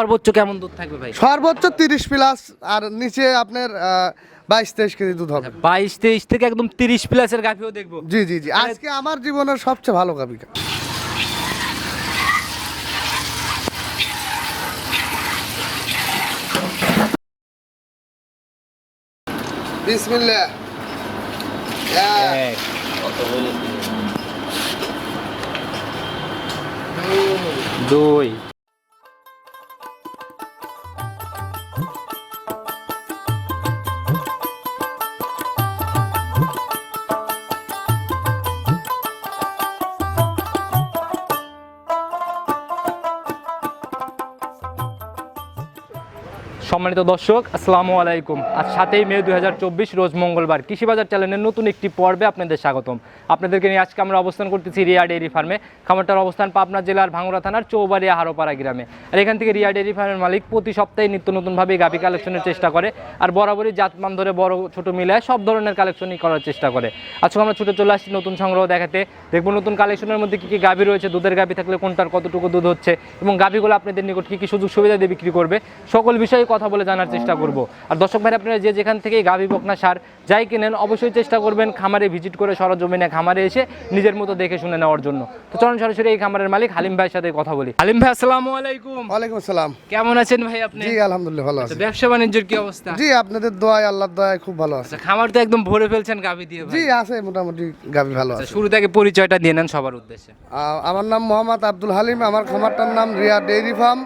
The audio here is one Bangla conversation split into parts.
সর্বোচ্চ কেমন দুধ থাকবে ভাই? সর্বোচ্চ তিরিশ প্লাস আর নিচে আপনার বাইশ তেইশ কেজি দুধ হবে। বাইশ তেইশ থেকে একদম তিরিশ প্লাসের গাভিও দেখব। জি জি জি। আজকে আমার জীবনের সবচেয়ে ভালো গাবিকা বিসমিল্লাহ। দুই। সম্মানিত দর্শক, আসসালামু আলাইকুম। আজ সাতই মে দু হাজার চব্বিশ, রোজ মঙ্গলবার। কৃষিবাজার চ্যানেলের নতুন একটি পর্বে আপনাদের স্বাগতম। আপনাদেরকে নিয়ে আজকে আমরা অবস্থান করতেছি রিয়া ডেয়ারি ফার্মে। খামারটার অবস্থান পাবনা জেলার ভাঙ্গুড়া থানার চৌবাড়িয়া হারোপাড়া গ্রামে। আর এখান থেকে রিয়া ডেয়ারি ফার্মের মালিক প্রতি সপ্তাহে নিত্য নতুনভাবে গাভি কালেকশনের চেষ্টা করে আর বরাবরই জাতমান ধরে বড়, ছোট মিলায় সব ধরনের কালেকশনই করার চেষ্টা করে। আজকে আমরা ছুটে চলে আসছি নতুন সংগ্রহ দেখাতে। দেখব নতুন কালেকশনের মধ্যে কী কী গাভি রয়েছে, দুধের গাভি থাকলে কোনটার কতটুকু দুধ হচ্ছে এবং গাভিগুলো আপনাদের নিকট কী কী সুযোগ সুবিধা দিয়ে বিক্রি করবে। সকল বিষয়ে কথা বলে জানার চেষ্টা করব। আর দর্শক ভাই আপনারা যে যেখান থেকে গাভি বকনা সার যাই কিনেন অবশ্যই চেষ্টা করবেন খামারে ভিজিট করে সরজমিনে খামারে এসে নিজের মতো দেখে শুনে নেওয়ার জন্য। তো চলুন সরাসরি এই খামারের মালিক হালিম ভাইয়ের সাথে কথা বলি। হালিম ভাই আসসালামু আলাইকুম। ওয়ালাইকুম আসসালাম। কেমন আছেন ভাই আপনি? জি আলহামদুলিল্লাহ ভালো আছি। আচ্ছা, ব্যবসা বাণিজ্যের কি অবস্থা? জি আপনাদের দোয়ায় আল্লাহর দোয়ায় খুব ভালো আছে। আচ্ছা খামার তো একদম ভরে ফেলছেন গাভি দিয়ে ভাই। জি আছে মোটামুটি গাবি ভালো আচ্ছা, আছে। শুরু থেকে পরিচয়টা দিয়ে নেন সবার উদ্দেশ্যে। আমার নাম মোহাম্মদ আব্দুল হালিম আমার খামারটার নাম রিয়া ডেইরি ফার্ম।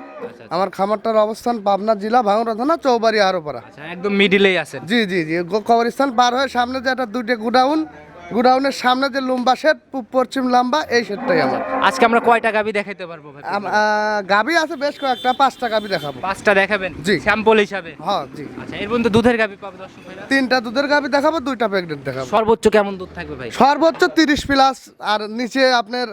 আমার খামারটার অবস্থান পাবনা জেলা ভাঙড়া থানা চৌবাড়ি আরোপাড়া। আচ্ছা একদম মিডিলেই আছেন। জি জি জি। কবরস্থান পার হয়ে সামনে যে একটা দুইটা গুডাউন গুডাউনের সামনে যে লম্বা শেড পশ্চিম লম্বা এই শেডটাই আমার। আজকে আমরা কয়টা গাভি দেখাইতে পারব ভাই? গাবি আছে বেশ কয়েকটা পাঁচটা গাবি দেখাবো। পাঁচটা দেখাবেন? জি। স্যাম্পল হিসাবে? হ্যাঁ জি। আচ্ছা এর মধ্যে দুধের গাভি পাবে দর্শক ভাইরা? তিনটা দুধের গাবি দেখাবো দুইটা প্রেগনেন্ট দেখাবো। সর্বোচ্চ কেমন দুধ থাকবে ভাই? সর্বোচ্চ তিরিশ প্লাস আর নিচে আপনার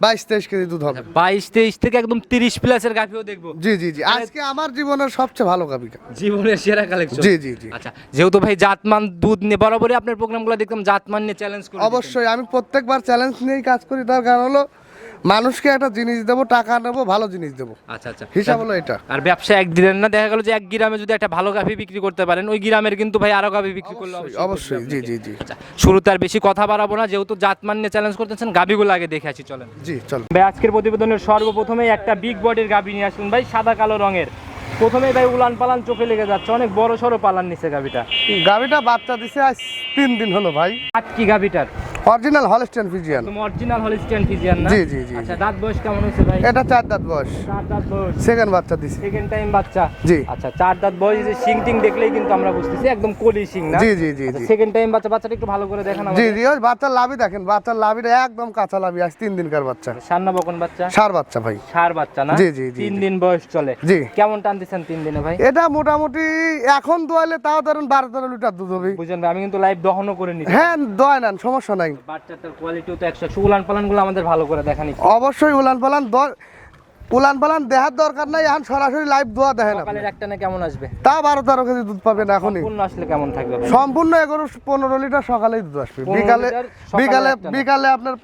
বাইশ তেইশ কেজি দুধ হবে। বাইশ তেইশ থেকে একদম তিরিশ প্লাসের গাভিও দেখব। জি জি জি। আজকে আমার জীবনের সবচেয়ে ভালো গাবিকা জীবনের সেরা কালেকশন জি জি জি। আচ্ছা যেহেতু ভাই জাতমান দুধ নিয়ে বরাবরই আপনার প্রোগ্রামগুলো দেখতাম জাতমান নিয়ে চ্যালেঞ্জ করি অবশ্যই আমি প্রত্যেকবার চ্যালেঞ্জ নিয়েই কাজ করি। তার কারণ হলো মানুষকে একটা জিনিস দেবো টাকা নেব ভালো জিনিস দেবো। আচ্ছা আচ্ছা। হিসাব হলো এটা। আর ব্যবসা এক দিনের না দেখা গেল যে এক গ্রামে যদি একটা ভালো গাভি বিক্রি করতে পারেন ওই গ্রামের কিন্তু ভাই আরও গাভি বিক্রি করলে অবশ্যই, জি জি জি। আচ্ছা শুরুতে আর বেশি কথা বাড়াবো না যেহেতু জাতমান নিয়ে চ্যালেঞ্জ করতেছেন গাভিগুলো আগে দেখে আসি চলেন। জি চলো। ভাই আজকের প্রতিবেদনের সর্বপ্রথমেই একটা বিগ বডির গাভি নিয়ে আসলেন ভাই সাদা কালো রঙের। প্রথমেই ভাই উলান পালান চোখে লেগে যাচ্ছে অনেক বড় সড়ো পালান নিচে গাভিটা। গাবিটা বাচ্চা দিছে আজ তিন দিন হলো ভাই। আট কি গাভিটার? অরিজিনাল হলস্টেন ফিজিয়ান তুমি অরিজিনাল হলিস্টিয়ান ফিজিয়ান না? জি, জি, জি, আচ্ছা দাঁত বয়স কেমন হয়েছে ভাই? এটা চার দাঁত বয়স। চার দাঁত বয়স। সেকেন্ড বাচ্চা দিছে। সেকেন্ড টাইম বাচ্চা? জি। আচ্ছা চার দাঁত বয়স যে সিং টিং দেখলেই কিন্তু আমরা বুঝতেছি একদম কলি সিং না? জি জি জি জি। সেকেন্ড টাইম বাচ্চা বাচ্চাটা একটু ভালো করে দেখান জি আমাদের জি ওই বাচ্চার লাভই দেখেন বাচ্চার লাভিটা একদম কাঁচা লাভি আজ তিন দিনকার বাচ্চা। সান্না বকন বাচ্চা? সার বাচ্চা ভাই। সার বাচ্চা না? জি, জি, জি, তিন দিন বয়স চলে। জি। কেমন টান দিচ্ছেন তিন দিনে ভাই? এটা মোটামুটি এখন দোয়াইলে তাও ধরুন বারো তেরো লিটার দুধ হবে। বুঝলেন ভাই, আমি কিন্তু লাইভ দহনও করে নিচ্ছি। হ্যাঁ দোয়াই নেন সমস্যা নাই। বাচ্চাটার কোয়ালিটিও তো একশো। উলান পালান আমাদের ভালো করে দেখানি। অবশ্যই উলান পালান উলান পালান দেখার দরকার নাই এখন সরাসরি লাইভ দোয়া দেখেন সকালের একটা না কেমন আসবে? তা বারো তেরো কেজি দুধ পাবেন এখনই। আসলে কেমন থাকবে সম্পূর্ণ এগারো পনেরো লিটার সকালেই দুধ আসবে। বিকালে বিকালে বিকালে আপনার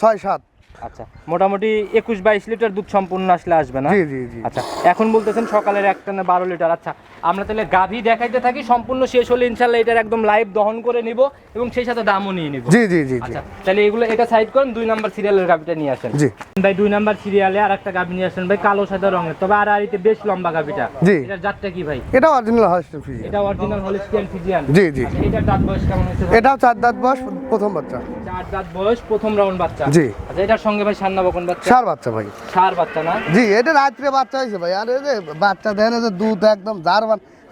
ছয় সাত। আচ্ছা মোটামুটি একুশ বাইশ লিটার দুধ সম্পূর্ণ আসলে আসবে না? জি জি জি। আচ্ছা এখন বলতেছেন সকালের একটা না বারো লিটার। আচ্ছা আমরা তাহলে গাভী দেখাইতে থাকি সম্পূর্ণ শেষ হলে ইনশাল্লাহ এটার একদম লাইভ দহন করে নিব এবং সেই সাথে দামও নিয়ে নিব। জি জি জি আচ্ছা তাহলে এগুলো এটা সাইড করেন দুই নাম্বার সিরিয়ালের গাভিটা নিয়ে আসেন। জি। ভাই দুই নাম্বার সিরিয়ালে আর একটা গাভি নিয়ে আসেন ভাই কালো সাদা রঙের। তবে আর আরিতে বেশ লম্বা গাভিটা। জি। এটার জাতটা কি ভাই? এটা অরিজিনাল হলস্টেন ফিজি এটা অরিজিনাল হলিস্টিয়ান ফিজিয়ান জি জি। আচ্ছা, এটার দাঁত বয়স কেমন হয়েছে এটাও চার দাঁত বয়স প্রথম বাচ্চা। চার দাঁত বয়স প্রথম রাউন্ড বাচ্চা। জি। আচ্ছা এটার সঙ্গে ভাই সান্না বকন বাচ্চা? সার বাচ্চা ভাই। সার বাচ্চা না? জি এটা রাত্রে বাচ্চা হয়েছে ভাই। আর বাচ্চা দেন যে দুধ একদম বান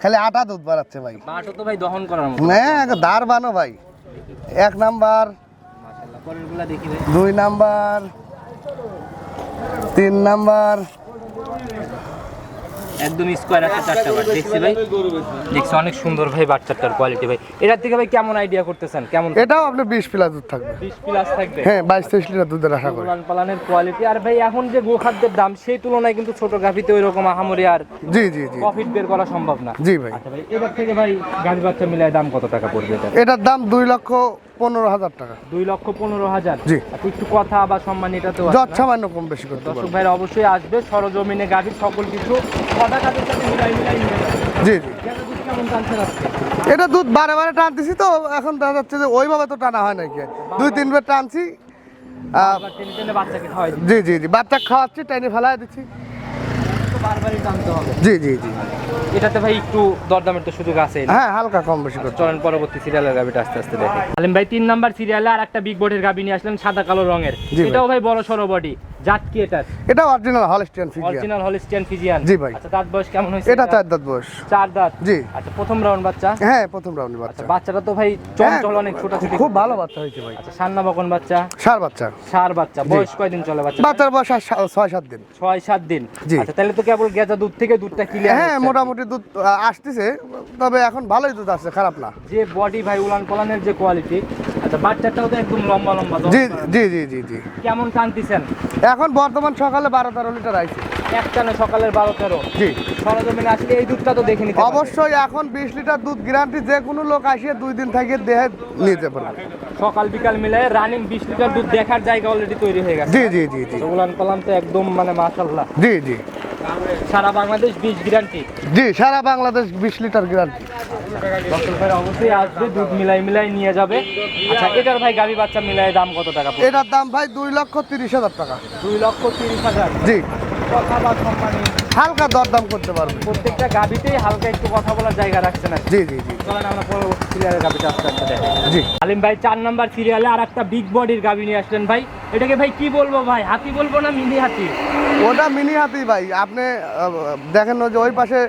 খালি আটা দুধ বাড়াচ্ছে ভাই। বাটও তো ভাই দহন করার মতো। হ্যাঁ দার বানো ভাই। এক নাম্বার দুই নাম্বার তিন নাম্বার একদম স্কোয়ার একটা চারটা বার দেখছি ভাই। দেখছি অনেক সুন্দর ভাই বাচ্চাটার কোয়ালিটি ভাই। এটার থেকে ভাই কেমন আইডিয়া করতেছেন? কেমন এটাও আপনার বিশ প্লাস দুধ থাকবে। বিশ প্লাস থাকবে? হ্যাঁ বাইশ তেইশ লিটার দুধের আশা করি। পালানের কোয়ালিটি আর ভাই এখন যে গোখাদ্যের দাম সেই তুলনায় কিন্তু ছোট গাভিতে ওই রকম আহামরি আর জি জি জি। প্রফিট বের করা সম্ভব না। জি ভাই। আচ্ছা ভাই এটার থেকে ভাই গাভি বাচ্চা মিলায় দাম কত টাকা পড়বে এটা এটার দাম দুই লক্ষ পনেরো হাজার টাকা। দুই লক্ষ পনেরো হাজার। জি। একটু কথা বা সম্মান এটা তো সামান্য কম বেশি করতে দর্শক ভাইরা অবশ্যই আসবে সরজমিনে গাভীর সকল কিছু কথা কাজের সাথে মিলাই মিলাই নিয়ে জি জি। এটা দুধ বারে বারে টানতেছি তো এখন দেখা যাচ্ছে যে ওইভাবে তো টানা হয় নাকি? দুই তিনবার টানছি টেনে টেনে জি জি জি বাচ্চা খাওয়াচ্ছি টাইনে ফেলাই দিচ্ছি তো বারবারই টানতে হবে জি জি জি। এটাতে ভাই একটু দরদামের তো সুযোগ আছে হ্যাঁ হালকা কম বেশি করে চলেন পরবর্তী সিরিয়ালের গাবিটা আস্তে আস্তে দেখি। আলিম ভাই তিন নাম্বার সিরিয়ালে আর একটা বিগ বোর্ডের গাবি নিয়ে আসলেন সাদা কালো রঙের। এটাও ভাই বড় সরো বডি জাত কি এটা এটা original Holstein Friesian original Holstein Friesian জি ভাই। আচ্ছা দাঁত বয়স কেমন হয়েছে এটা চার দাঁত বয়স। চার দাঁত? জি। আচ্ছা প্রথম রাউন্ড বাচ্চা? হ্যাঁ প্রথম রাউন্ড আচ্ছা বাচ্চা বাচ্চাটা তো ভাই চঞ্চল অনেক ছোটাছুটি খুব ভালো বাচ্চা হয়েছে ভাই। আচ্ছা সান্না বকন বাচ্চা? সার বাচ্চা। সার বাচ্চা। বয়স কয়দিন চলে বাচ্চা বাচ্চার বয়স আর সা- ছয় সাত দিন। ছয় সাত দিন। আচ্ছা তাহলে তো কেবল গেজা দুধ থেকে দুধটা ক্লিয়ার হ্যাঁ মোটামুটি দুধ আসতেছে তবে এখন ভালোই দুধ আসছে খারাপ না। যে বডি ভাই উলান পালানের যে কোয়ালিটি আচ্ছা বাচ্চাটাও তো একদম লম্বা লম্বা জি জি জি জি জি। কেমন টানতেছেন? এখন বর্তমান সকালে বারো তেরো লিটার আইছে। একটানে সকালের বারো তেরো। জি। সরজমিনে আসলে এই দুধটা তো দেখে নিতে অবশ্যই এখন বিশ লিটার দুধ গ্যারান্টি যে কোনো লোক আসিয়ে দুই দিন থেকে দেহে নিতে পারবে সকাল বিকাল মিলে রানিং বিশ লিটার দুধ দেখার জায়গা অলরেডি তৈরি হয়ে গেছে। জি জি জি জি। উলান পালান তো একদম মানে মাশাল্লাহ জি জি। সারা বাংলাদেশ বিশ গ্যারান্টি জি সারা বাংলাদেশ বিশ লিটার গ্যারান্টি ভাই অবশ্যই আসবে দুধ মিলাই মিলাই নিয়ে যাবে। আচ্ছা এটার ভাই গাবি বাচ্চা মিলাই দাম কত টাকা? এটার দাম ভাই দুই লক্ষ তিরিশ হাজার টাকা। দুই লক্ষ তিরিশ হাজার। জি। কথা বা সম্মানী হালকা দরদাম করতে পারবে। প্রত্যেকটা গাবিতেই হালকা একটু কথা বলার জায়গা রাখছে না জি জি জি। চলেন আমরা পরবর্তী সিরিয়ালের গাবিটা আস্তে আস্তে দেখি। জি। আলিম ভাই চার নাম্বার সিরিয়ালে আর একটা বিগ বডির গাবি নিয়ে আসলেন ভাই। এটাকে ভাই কি বলব ভাই? হাতি বলব না মিনি হাতি? ওটা মিনি হাতি ভাই। আপনি দেখেন যে ওই পাশে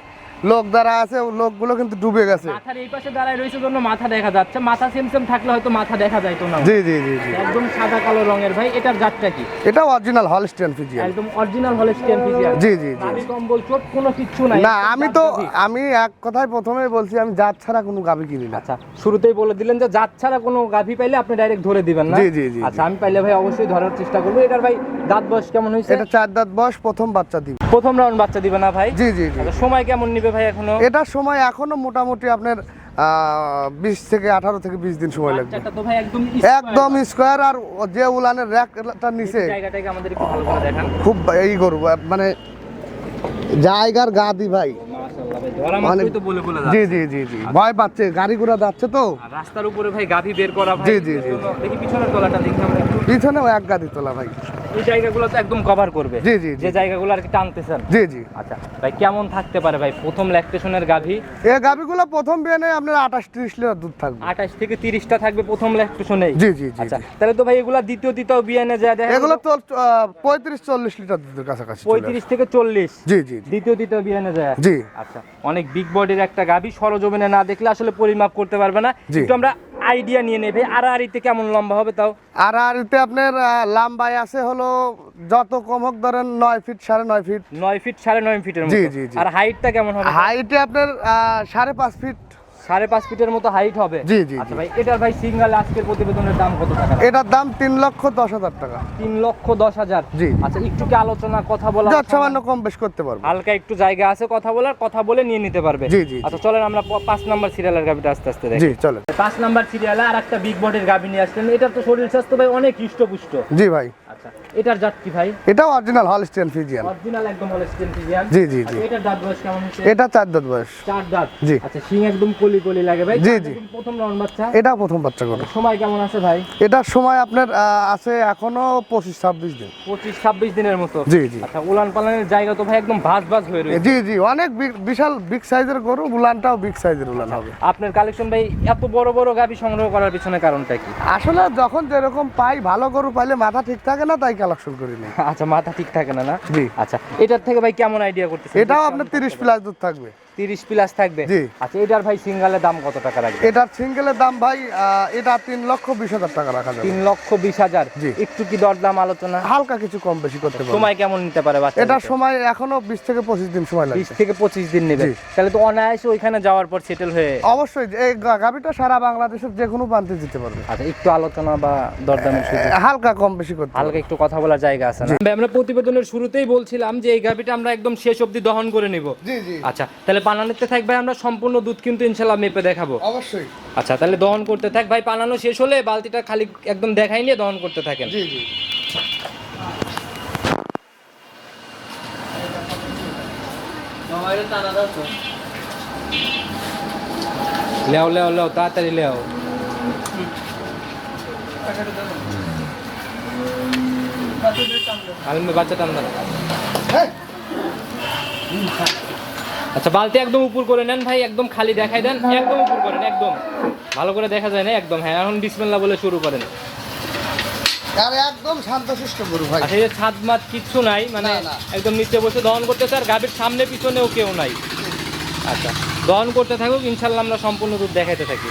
লোক যারা আছে ও লোকগুলো কিন্তু ডুবে গেছে। মাথার এই পাশে দাঁড়ায় রয়েছে জন্য মাথা দেখা যাচ্ছে। মাথা সেম সেম থাকলে হয়তো মাথা দেখা যাইতো না। জি জি জি একদম সাদা কালো রঙের। ভাই এটার জাতটা কি? এটা অরিজিনাল হলস্টিয়ান ফিজিয়ান একদম অরিজিনাল হলিস্টিয়ান ফিজিয়ান জি জি জি। নাভি কম্বল চোট কোনো কিচ্ছু নাই। না আমি তো আমি এক কথায় প্রথমেই বলছি আমি জাত ছাড়া কোনো গাবি কিনি না। আচ্ছা শুরুতেই বলে দিলেন যে জাত ছাড়া কোনো গাভী পাইলে আপনি ডাইরেক্ট ধরে দিবেন না। জি, জি, জি, আচ্ছা আমি পাইলে ভাই অবশ্যই ধরার চেষ্টা করব। এটার ভাই দাঁত বয়স কেমন হয়েছে? এটা চার দাঁত বয়স প্রথম বাচ্চা দিবে। প্রথম রাউন্ড বাচ্চা দিবে না ভাই? জি জি জি। আচ্ছা সময় কেমন নিবে ভাই এখনও? এটার সময় এখনও মোটামুটি আপনার বিশ থেকে আঠারো থেকে বিশ দিন সময় লাগবে। একদম স্কোয়ার আর যে উলানের র্যাকটা নিচে খুব এই করব মানে জায়গার গা দি ভাই মানে- জি জি জি জি। ভয় পাচ্ছে গাড়ি ঘোড়া যাচ্ছে তো। রাস্তার উপরে ভাই বের করা জি, জি, জি। পিছনেও এক গাড়ি তোলা ভাই। এই জায়গাগুলো তো একদম কভার করবে। জি, জি। যে জায়গাগুলো আর কি টানতেছেন? জি জি। আচ্ছা ভাই কেমন থাকতে পারে ভাই? প্রথম ল্যাকটেশনের গাভী? এই গাভিগুলো প্রথম বিয়ানে আপনার আঠাশ ত্রিশ লিটার দুধ থাকবে। আঠাশ থেকে তিরিশটা থাকবে প্রথম ল্যাকটেশনেই জি জি জি আচ্ছা তাহলে তো ভাই এগুলা দ্বিতীয় তৃতীয় বিয়ানে যায় দেখা এগুলো তো পঁয়ত্রিশ চল্লিশ লিটার দুধের কাছাকাছি চলে পঁয়ত্রিশ থেকে চল্লিশ? আসে। জি জি দ্বিতীয় তৃতীয় বিয়ানে যায় জি। আচ্ছা অনেক বিগ বডির একটা গাভী সরজমিনে না দেখলে আসলে পরিমাপ করতে পারবে না। একটু আমরা আইডিয়া নিয়ে নেবে। আর আড়িতে কেমন লম্বা হবে তাও? আর আড়িতে আপনার লম্বাই আছে হলো যত কম হোক ধরেন নয় ফিট সাড়ে নয় ফিট। নয় ফিট সাড়ে নয় ফিটের জি, জি, জি। আর হাইটটা কেমন হবে হাইটে আপনার সাড়ে পাঁচ ফিট সাড়ে পাঁচ ফিটের মতো হাইট হবে। জি, জি, আচ্ছা ভাই এটার ভাই সিঙ্গেল আজকের প্রতিবেদনের দাম কত টাকা? এটার দাম তিন লক্ষ দশ হাজার টাকা। তিন লক্ষ দশ হাজার? জি। আচ্ছা একটু কি আলোচনা কথা বলা সামান্য কম বেশ করতে পারব। হালকা একটু জায়গা আছে কথা বলার কথা বলে নিয়ে নিতে পারবে। জি, জি। আচ্ছা চলেন আমরা পাঁচ নাম্বার সিরিয়ালের গাভিটা আস্তে আস্তে দেখি। জি চলে পাঁচ নাম্বার সিরিয়ালে আর একটা বিগ বডির গাভি নিয়ে আসলেন। এটার তো শরীর স্বাস্থ্য ভাই অনেক হৃষ্টপুষ্ট। জি ভাই। আচ্ছা এটার জাত কি ভাই? এটাও অরিজিনাল হলস্টিয়ান ফিজিয়ান অরিজিনাল একদম হলস্টিয়ান ফিজিয়ান জি, জি, জি। এটার দাঁত বয়স কেমন হচ্ছে? এটা চার দাঁত বয়স। চার দাঁত। জি। আচ্ছা শিং একদম কলি কলি লাগে ভাই। জি, জি। প্রথম রাউন্ড বাচ্চা। এটাও প্রথম বাচ্চা করে সময় কেমন আছে ভাই? এটার সময় আপনার আছে এখনও পঁচিশ ছাব্বিশ দিন। পঁচিশ ছাব্বিশ দিনের মতো? জি, জি। আচ্ছা উলান পালানের জায়গা তো ভাই একদম ভাস ভাস হয়ে রয়েছে। জি জি অনেক বিশাল বিগ সাইজের গরু উলানটাও বিগ সাইজের উলান হবে। আপনার কালেকশন ভাই এত বড় বড় গাভি সংগ্রহ করার পিছনে কারণটা কি? আসলে যখন যেরকম পাই ভালো গরু পাইলে মাথা ঠিক থাকে না তাই কালেকশন করি নি আচ্ছা মাথা ঠিক থাকে না না? জি। আচ্ছা এটার থেকে ভাই কেমন আইডিয়া করতেছেন? এটাও আপনার তিরিশ প্লাস দুধ থাকবে। তিরিশ প্লাস থাকবে? জি। আচ্ছা এটার ভাই সিঙ্গালের দাম কত টাকা রাখবে এটার সিঙ্গেলের দাম ভাই এটা তিন লক্ষ বিশ হাজার টাকা রাখা যাবে। তিন লক্ষ বিশ হাজার? একটু কি দরদাম আলোচনা? হালকা কিছু কম বেশি করতে পারবে। সময় কেমন নিতে পারে বাচ্চা এটার সময় এখনও বিশ থেকে পঁচিশ দিন সময় লাগবে। থেকে পঁচিশ দিন নেবে। তাহলে তো অনায়াসে ওইখানে যাওয়ার পর সেটেল হয়ে অবশ্যই এই গা- গাভীটা সারা বাংলাদেশের যে কোনো প্রান্তে দিতে পারবে। আচ্ছা একটু আলোচনা বা দরদামের সুযোগ। হালকা কম বেশি করতে হালকা একটু কথা বলার জায়গা আছে না? ভাই, আমরা প্রতিবেদনের শুরুতেই বলছিলাম যে এই গাভিটা আমরা একদম শেষ অবধি দহন করে নিব। জি জি। আচ্ছা তাহলে পানা নিতে থাক ভাই আমরা সম্পূর্ণ দুধ কিন্তু ইনশাল্লাহ মেপে দেখাবো। অবশ্যই। আচ্ছা তাহলে দহন করতে থাক। ভাই পানানো শেষ হলে বালতিটা খালি একদম দেখাই নিয়ে দহন করতে থাকেন। জি জি। লেও লেও লেও তাড়াতাড়ি লেও। আলমে বাচ্চা টান আচ্ছা বালতি একদম উপর করে নেন ভাই একদম খালি দেখাই দেন। একদম উপর করেন একদম। ভালো করে দেখা যায় না একদম। হ্যাঁ এখন বিসমিল্লাহ বলে শুরু করেন। আর একদম শান্তশিষ্ট গরু ভাই। আচ্ছা এই ছাদ মাত কিচ্ছু নাই মানে। একদম নিচে বসে দহন করতেছে আর গাভীর সামনে পিছনেও কেউ নাই। আচ্ছা দহন করতে থাকুক ইনশাল্লাহ আমরা সম্পূর্ণ দুধ দেখাইতে থাকি।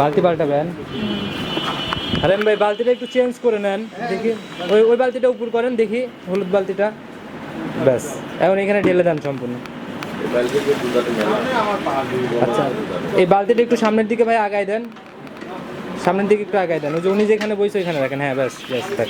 বালতি পাল্টাবেন। আরে ভাই, বালতিটা একটু চেঞ্জ করে নেন, দেখি। ওই ওই বালতিটা উপর করেন, দেখি, হলুদ বালতিটা। ব্যাস, এখন এখানে ঢেলে দেন সম্পূর্ণ। আচ্ছা এই বালতিটা একটু সামনের দিকে ভাই আগায় দেন। সামনের দিকে একটু আগায় দেন। ওই যে উনি যেখানে বসে ওইখানে রাখেন। হ্যাঁ ব্যাস ব্যাস, থাক।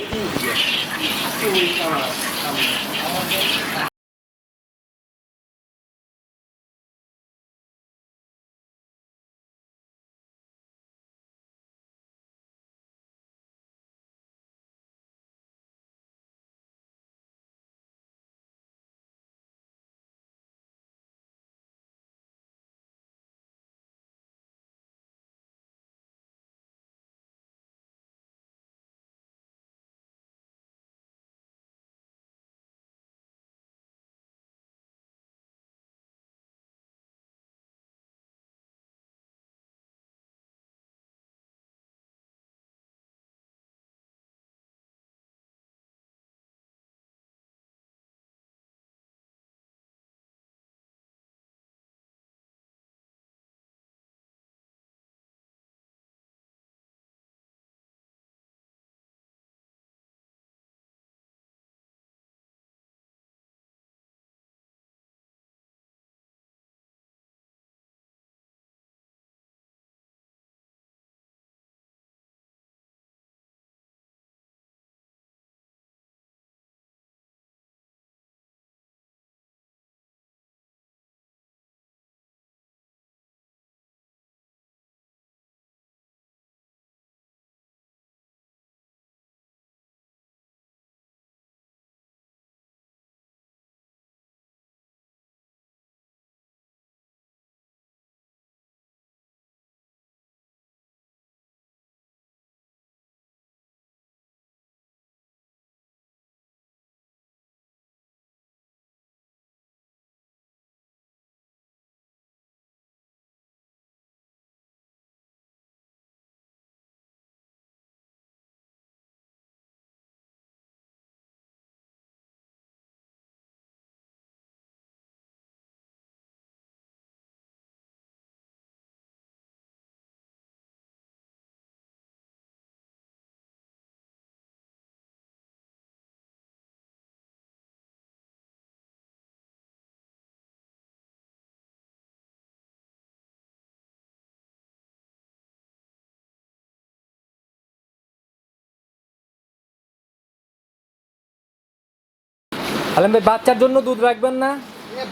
আলম ভাই বাচ্চার জন্য দুধ রাখবেন না?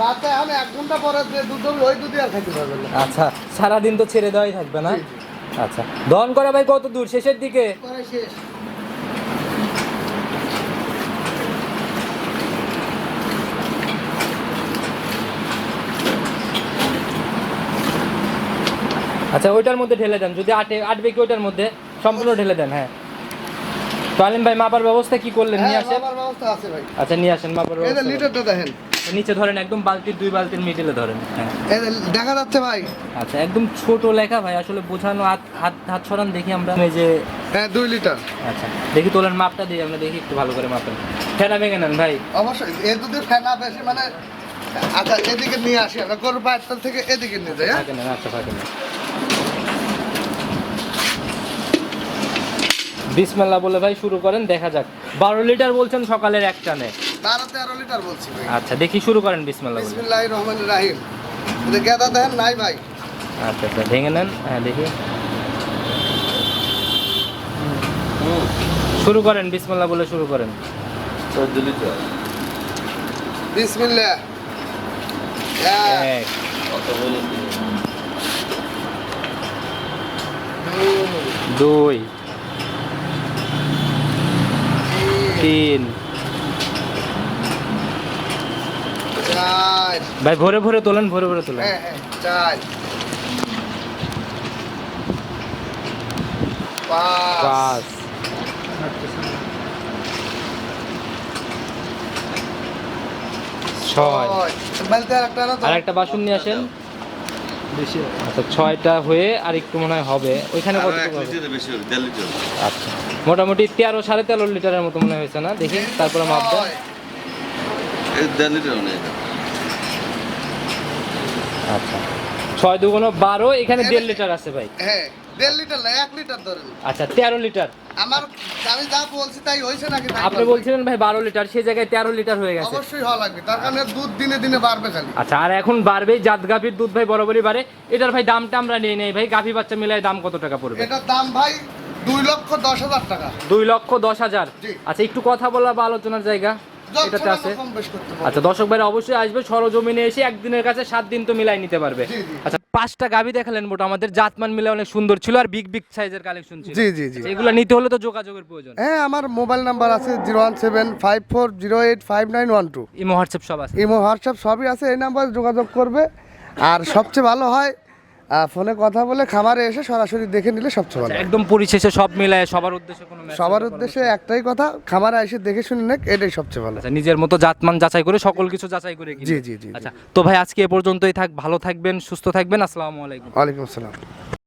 বাচ্চা আমি এক ঘণ্টা পরে দুধ ওই দুধই আর পারবেন আচ্ছা সারাদিন তো ছেড়ে দেওয়াই থাকবে না? আচ্ছা দহন করা ভাই কত দূর? শেষের দিকে? শেষ। আচ্ছা ওইটার মধ্যে ঢেলে দেন যদি আটে আটবে কি ওইটার মধ্যে? সম্পূর্ণ ঢেলে দেন হ্যাঁ। তো আলিম ভাই মাপার ব্যবস্থা কি করলেন? নিয়ে হ্যাঁ আসেন। ব্যবস্থা আছে ভাই। আচ্ছা নিয়ে আসেন মাপার ব্যবস্থা। লিটারটা দেখেন। নিচে ধরেন একদম বালতির দুই বালতির মিডিলে ধরেন। হ্যাঁ। দেখা যাচ্ছে ভাই। আচ্ছা একদম ছোট লেখা ভাই আসলে বোঝানো হাত হাত হাত সরান দেখি আমরা। এই যে হ্যাঁ দুই লিটার। আচ্ছা দেখি তোলেন মাপটা দিই আমরা দেখি একটু ভালো করে মাপেন। ফেনা ভেঙে নেন ভাই। অবশ্যই এ দুধের ফেনা বেশি মানে আচ্ছা এদিকে নিয়ে আসি আমরা গরুর পায়ের থেকে এদিকে নিয়ে যাই হ্যাঁ? নেন আচ্ছা ফাঁকে নেন বিসমেল্লা বলে ভাই শুরু করেন দেখা যাক। বারো লিটার বলছেন সকালের এক টানে। বারো তেরো লিটার বলছি ভাই। আচ্ছা দেখি শুরু করেন বিসমেল্লা বলে। বিসমিল্লাহ রহমান রাহিম। গেদা দেখেন নাই ভাই। আচ্ছা আচ্ছা ভেঙে নেন। হ্যাঁ দেখি। শুরু করেন বিসমেল্লা বলে শুরু করেন। বিসমিল্লাহ। এক, এক দুই। তিন। চার। ভাই ভরে ভরে তোলেন ভরে ভরে তোলেন। হ্যাঁ হ্যাঁ চার। পাঁচ। ছয়। বালতি আর একটা আনো তো। আর একটা বাসন নিয়ে আসেন। আচ্ছা ছয়টা হয়ে আর একটু মনে হয় হবে। ওইখানে হবে? আচ্ছা মোটামুটি তেরো সাড়ে তেরো লিটারের মতো মনে হয়েছে না? দেখি তারপরে মাপ দেন। আচ্ছা ছয় দুগুণ বারো এখানে দেড় লিটার আছে ভাই। হ্যাঁ দেড় লিটার না এক লিটার ধরেন আচ্ছা তেরো লিটার। আমার আমি যা বলছি তাই হয়েছে নাকি আপনি বলছিলেন ভাই বারো লিটার সেই জায়গায় তেরো লিটার হয়ে গেছে। অবশ্যই হওয়া লাগবে তার কারণে দুধ দিনে দিনে বাড়বে খালি। আচ্ছা আর এখন বাড়বেই জাত গাভীর দুধ ভাই বরাবরই বাড়ে। এটার ভাই দামটা আমরা নিয়ে নেই ভাই গাভী বাচ্চা দাম কত টাকা পড়বে? এটার দাম ভাই দুই লক্ষ দশ হাজার টাকা। দুই লক্ষ দশ হাজার। আচ্ছা একটু কথা বলা বা আলোচনার জায়গা এটাতে আছে। আচ্ছা দর্শক ভাইরা অবশ্যই আসবে সরজমিনে এসে একদিনের কাছে সাত দিন তো মিলাই নিতে পারবে। আচ্ছা পাঁচটা গাবি দেখালেন মোট আমাদের জাতমান মিলে অনেক সুন্দর ছিল আর বিগ বিগ সাইজের কালেকশন ছিল। জি জি জি। এগুলো নিতে হলে তো যোগাযোগের প্রয়োজন। হ্যাঁ আমার মোবাইল নাম্বার আছে zero one seven five four zero eight five nine one two imo WhatsApp সব আছে। ইমো হোয়াটসঅ্যাপ সবই আছে এই নাম্বারে যোগাযোগ করবে। আর সবচেয়ে ভালো হয় ফোনে কথা বলে খামারে এসে সরাসরি দেখে নিলে সবচেয়ে ভালো। একদম পরিশেষে সব মিলায় সবার উদ্দেশ্যে কোনো সবার উদ্দেশ্যে একটাই কথা খামারে এসে দেখে শুনে নেক এটাই সবচেয়ে ভালো। আচ্ছা নিজের মতো জাতমান যাচাই করে সকল কিছু যাচাই করে জি জি জি জি। আচ্ছা তো ভাই আজকে এ পর্যন্তই থাক ভালো থাকবেন সুস্থ থাকবেন আসসালামু আলাইকুম। ওয়ালাইকুম আসসালাম।